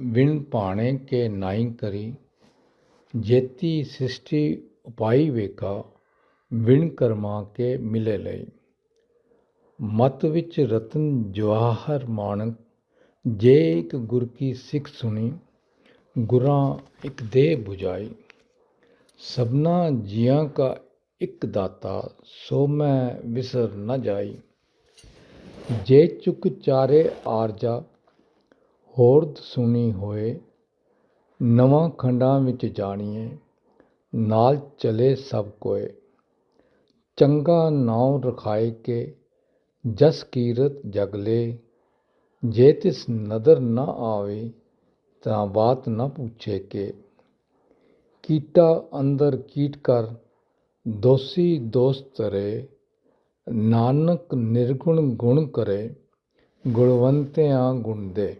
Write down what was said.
ਵਿਣ ਭਾਣੇ ਕੇ ਨਾਈ ਕਰੀ, ਜੇਤੀ ਸਿਸ਼ਟੀ ਉਪਾਈ ਵੇਖਾ, ਵਿਣ ਕਰਮਾ ਕੇ ਮਿਲੇ ਲਈ। ਮਤ ਵਿੱਚ ਰਤਨ ਜਵਾਹਰ ਮਾਣਕ, ਜੇ ਇੱਕ ਗੁਰ ਕੀ ਸਿੱਖ ਸੁਣੀ, ਗੁਰਾਂ ਇੱਕ ਦੇ 부ਜਾਈ ਸਭਨਾ ਜੀਆਂ ਕਾ ਇੱਕ ਦਾਤਾ, ਸੋ ਮੈਂ ਵਿਸਰ ਨ ਜਾਈ। ਜੇ ਚੁਕ ਚਾਰੇ ਆਰਜਾ ਹੋਰਦ ਸੁਣੀ ਹੋਏ, ਨਵਾਂ ਖੰਡਾਂ ਵਿੱਚ ਜਾਣੀਏ, ਨਾਲ ਚਲੇ ਸਭ ਕੋਏ। ਚੰਗਾ ਨਾਉ ਰਖਾਏ ਕੇ, ਜਸ ਕੀਰਤ ਜਗਲੇ ਜੇ ਤਿਸ ਨਦਰ ਨਾ ਆਵੇ, ਤਾਂ ਬਾਤ ਨਾ ਪੁੱਛੇ ਕੇ। ਕੀਟਾ ਅੰਦਰ ਕੀਟ ਕਰ, ਦੋਸੀ ਦੋਸ ਤਰੇ ਨਾਨਕ ਨਿਰਗੁਣ ਗੁਣ ਕਰੇ, ਗੁਣਵੰਤਿਆਂ ਗੁਣ ਦੇ।